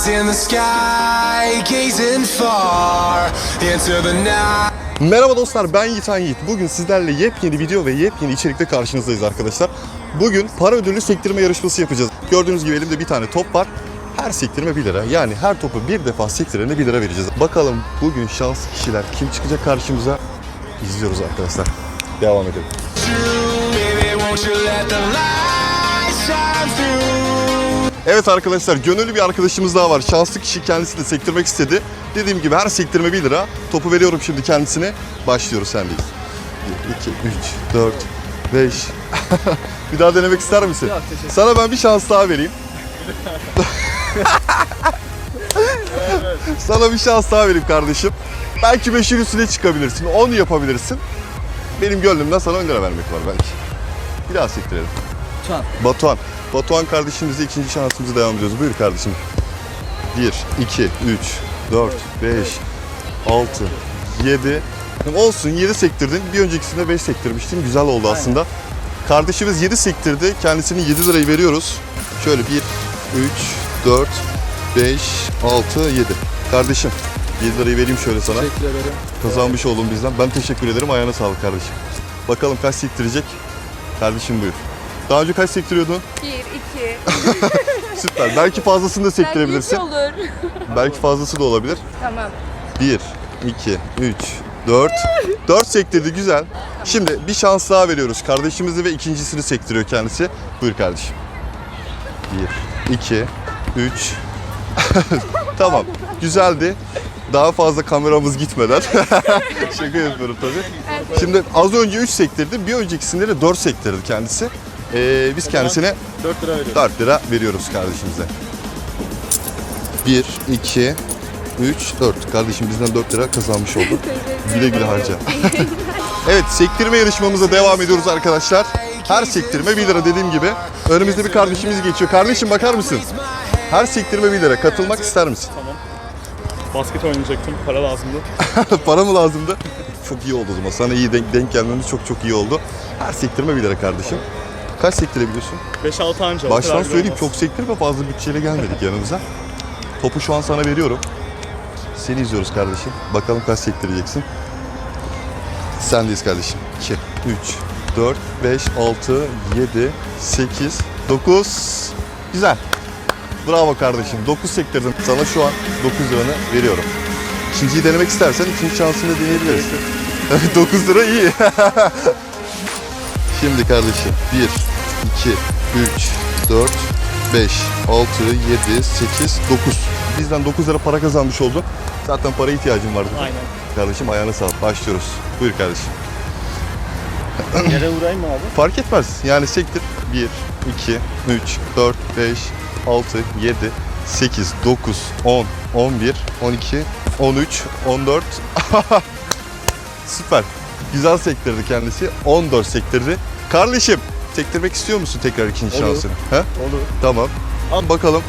Eyes in the sky, gazing far into the night. Merhaba dostlar ben Yiğitan Yiğit. Bugün sizlerle yepyeni video ve yepyeni içerikle karşınızdayız arkadaşlar. Bugün para ödüllü sektirme yarışması yapacağız. Gördüğünüz gibi elimde bir tane top var. Her sektirme 1 lira. Yani her topu bir defa sektirene 1 lira vereceğiz. Bakalım bugün şanslı kişiler kim çıkacak karşımıza? İzliyoruz arkadaşlar. Devam edelim. Baby, Evet arkadaşlar gönüllü bir arkadaşımız daha var. Şanslı kişi kendisi de sektirmek istedi. Dediğim gibi her sektirme 1 lira. Topu veriyorum şimdi kendisine. Başlıyoruz sendeyiz. 1, 2, 3, 4, 5. bir daha denemek ister misin? Sana ben bir şans daha vereyim. Sana bir şans daha vereyim kardeşim. Belki 5'in üstüne çıkabilirsin. 10 yapabilirsin. Benim gönlümden sana 10 lira vermek var belki. Bir daha sektirelim. Çan. Batuhan. Batuhan kardeşimizle ikinci şansımızı devam ediyoruz. Buyur kardeşim. 1, 2, 3, 4, 5, 6, 7. Olsun 7 sektirdin. Bir öncekisinde 5 sektirmiştin. Güzel oldu aslında. Kardeşimiz 7 sektirdi. Kendisine 7 lirayı veriyoruz. Şöyle 1, 3, 4, 5, 6, 7. Kardeşim 7 lirayı vereyim şöyle sana. Teşekkür ederim. Kazanmış oldun bizden. Ben teşekkür ederim. Ayağına sağlık kardeşim. Bakalım kaç sektirecek? Kardeşim buyur. Daha önce kaç sektiriyordun? Bir, iki. Süper. Belki fazlasını da sektirebilirsin. Belki olur. Belki fazlası da olabilir. Tamam. 1, 2, 3, 4. 4 sektirdi güzel. Şimdi bir şans daha veriyoruz. Kardeşimizi ve ikincisini sektiriyor kendisi. Buyur kardeşim. 1, 2, 3. tamam. Güzeldi. Daha fazla kameramız gitmeden. Şaka yapıyorum tabii. Şimdi az önce 3 sektirdi. Bir öncekisinde de 4 sektirdi kendisi. Ee, biz kendisine 4 lira veriyorum. 4 lira veriyoruz kardeşimize. 1, 2, 3, 4. Kardeşim bizden 4 lira kazanmış oldu. Güle güle harca. evet sektirme yarışmamıza devam ediyoruz arkadaşlar. Her sektirme 1 lira dediğim gibi. Önümüzde bir kardeşimiz geçiyor. Kardeşim bakar mısın? Her sektirme 1 lira. Katılmak ister misin? Basket oynayacaktım. Para lazımdı. Para mı lazımdı? Çok iyi oldu o zaman. Sana iyi denk, denk gelmemiz çok çok iyi oldu. Her sektirme 1 lira kardeşim. Kaç sektirebiliyorsun? 5-6 anca. Baştan söyleyeyim çok sektirme fazla bütçeyle gelmedik yanımıza. Topu şu an sana veriyorum. Seni izliyoruz kardeşim. Bakalım kaç sektireceksin. Sendeyiz kardeşim. 2, 3, 4, 5, 6, 7, 8, 9. Güzel. Bravo kardeşim. 9 sektirdin. Sana şu an 9 liranı veriyorum. İkinciyi denemek istersen ikinci şansını deneyebiliriz. 9 lira iyi. Şimdi kardeşim 1, 2, 3, 4, 5, 6, 7, 8, 9. Bizden 9 lira para kazanmış oldun. Zaten para ihtiyacın vardı. Aynen. Kardeşim ayağına sağlık. Başlıyoruz. Buyur kardeşim. Yere uğrayayım mı abi? Fark etmez. Yani sektir. 1, 2, 3, 4, 5, 6, 7, 8, 9, 10, 11, 12, 13, 14. Süper. Güzel sektirdi kendisi. 14 sektirdi. Kardeşim sektirmek istiyor musun tekrar ikinci Olur. şansını? He? Olur. Tamam. Al bakalım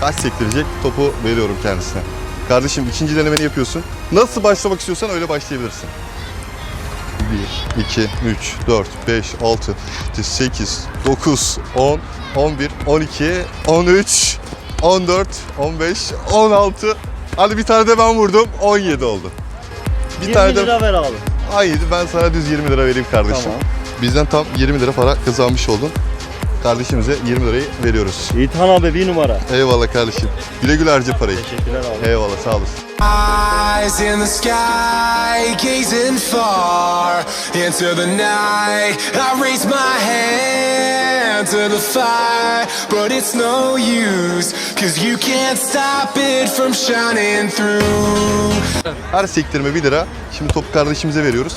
kaç sektirecek topu veriyorum kendisine. Kardeşim ikinci denemeni yapıyorsun. Nasıl başlamak istiyorsan öyle başlayabilirsin. 1, 2, 3, 4, 5, 6, 7, 8, 9, 10, 11, 12, 13, 14, 15, 16. Hadi bir tane de ben vurdum. 17 oldu. Bir 20 tane de lira ver abi. 17 ben sana düz 20 lira vereyim kardeşim. Tamam. Bizden tam 20 lira para kazanmış oldun. Kardeşimize 20 lirayı veriyoruz. Yiğitan abi bir numara. Eyvallah kardeşim. Güle güle harca parayı. Teşekkürler abi. Eyvallah sağ olasın. Eyes in the sky, gazing far into the night. I raise my hand to the fire, but it's no use, cause you can't stop it from shining through. Her sektirme 1 lira. Şimdi topu kardeşimize veriyoruz.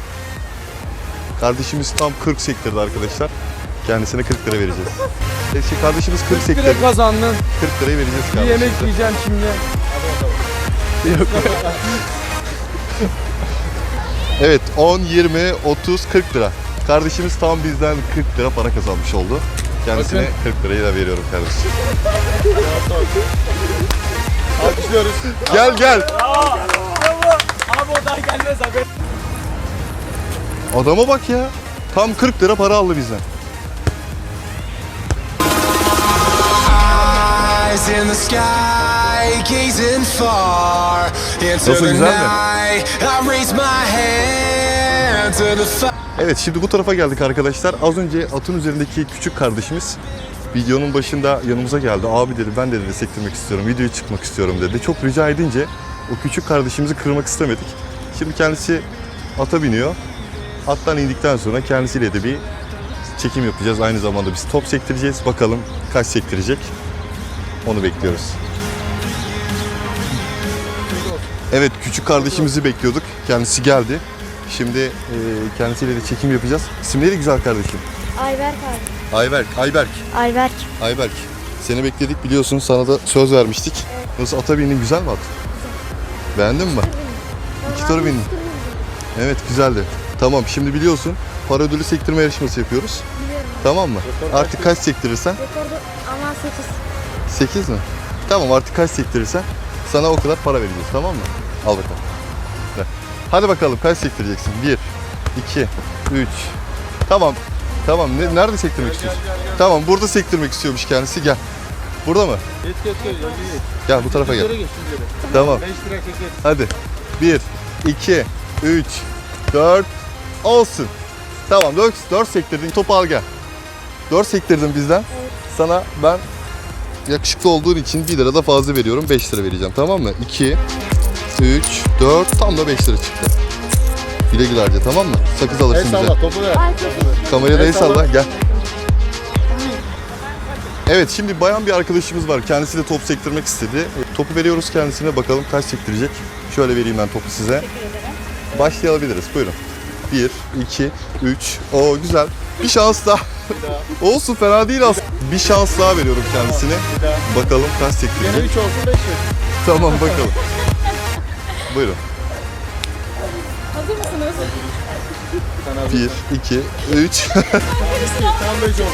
Kardeşimiz tam 40 sektirdi arkadaşlar. Kendisine 40 lira vereceğiz. E, şey, kardeşimiz 40 sektirdi. Direkt kazandın. 40 lirayı vereceğiz Bir kardeşimize. yemek yiyeceğim şimdi. Evet 10, 20, 30, 40 lira. Kardeşimiz tam bizden 40 lira para kazanmış oldu. Kendisine 40 lirayı da veriyorum kardeşim. Alkışlıyoruz. Gel gel. Abi o daha gelmez abi. Adama bak ya. Tam 40 lira para aldı bizden. Nasıl, güzel mi? Evet şimdi bu tarafa geldik arkadaşlar. Az önce atın üzerindeki küçük kardeşimiz videonun başında yanımıza geldi. Abi dedi ben de dedi sektirmek istiyorum, videoya çıkmak istiyorum dedi. Çok rica edince o küçük kardeşimizi kırmak istemedik. Şimdi kendisi ata biniyor. Attan indikten sonra kendisiyle de bir çekim yapacağız. Aynı zamanda biz top sektireceğiz. Bakalım kaç sektirecek. Onu bekliyoruz. Evet küçük kardeşimizi bekliyorduk. Kendisi geldi. Şimdi e, kendisiyle de çekim yapacağız. İsimleri güzel kardeşim. Ayberk abi. Ayberk, Ayberk, Ayberk. Ayberk. Seni bekledik biliyorsun sana da söz vermiştik. Nasıl ata bindin güzel mi at? Beğendin mi? İki tur bindin. Evet güzeldi. Tamam şimdi biliyorsun para ödülü sektirme yarışması yapıyoruz. Biliyorum. Tamam mı? Artık kaç sektirirsen? Rekordu ama 8. 8 mi? Tamam artık kaç sektirirsen sana o kadar para vereceğiz tamam mı? Al bakalım. Ver. Hadi bakalım kaç sektireceksin? 1, 2, 3. Tamam. Tamam. Ne, nerede sektirmek istiyorsun? Tamam burada sektirmek istiyormuş kendisi. Gel. Burada mı? Geç geç geç. Gel bu tarafa gel. Geç. Tamam. 5 lira. Hadi. 1, 2, 3, 4. Olsun. Tamam 4, 4 sektirdin. Topu al gel. 4 sektirdin bizden. Sana ben yakışıklı olduğun için 1 lira da fazla veriyorum. 5 lira vereceğim tamam mı? 2, 3, 4 tam da 5 lira çıktı. Güle güle harca tamam mı? Sakız El alırsın bize. salla topu ver. Ay çok Kameraya da el El salla gel. Evet şimdi bayan bir arkadaşımız var. Kendisi de top sektirmek istedi. Topu veriyoruz kendisine bakalım kaç sektirecek. Şöyle vereyim ben topu size. Başlayabiliriz buyurun. 1, 2, 3. O güzel. Bir şans daha. Olsun fena değil aslında. Bir şans daha veriyorum kendisine. Bir daha. Bakalım kaç Gene sektirecek. 3 olsun 5 ver. Tamam bakalım. Buyurun. Hazır mısınız? 1, 2, 3. Tam 5 oldu.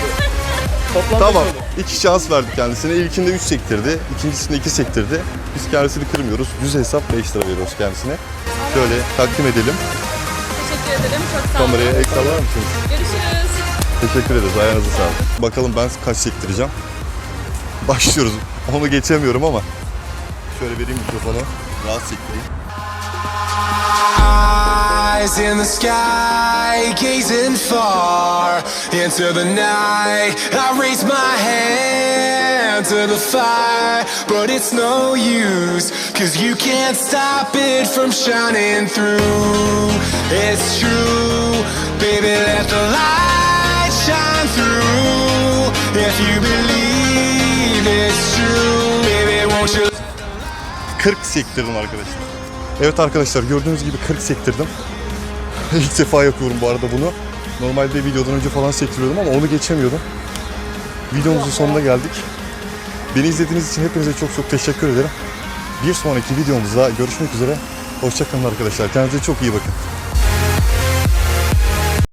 Toplam Tamam. beş oldu. İki şans verdik kendisine. İlkinde 3 sektirdi. ikincisinde 2 sektirdi. Biz kendisini kırmıyoruz. Düz hesap 5 lira veriyoruz kendisine. Şöyle takdim edelim. Teşekkür ederim. Çok sağ olun. Kameraya el sallar mısınız? Görüşürüz. Teşekkür ederiz. Ayağınıza sağlık. Bakalım ben kaç sektireceğim. Başlıyoruz. Onu geçemiyorum ama. Şöyle vereyim mikrofonu. Rahat sektireyim. Eyes in the sky, gazing far into the night. I raise my hand to the fire, but it's no use, cause you can't stop it from shining through. It's true, baby, let the light shine through. If you believe it's true, baby, won't you? 40 sektirdim arkadaşlar. Evet arkadaşlar gördüğünüz gibi 40 sektirdim. İlk defa yapıyorum bu arada bunu. Normalde videodan önce falan sektiriyordum ama onu geçemiyordum. Videomuzun sonuna geldik. Beni izlediğiniz için hepinize çok çok teşekkür ederim. Bir sonraki videomuzda görüşmek üzere. Hoşçakalın arkadaşlar. Kendinize çok iyi bakın.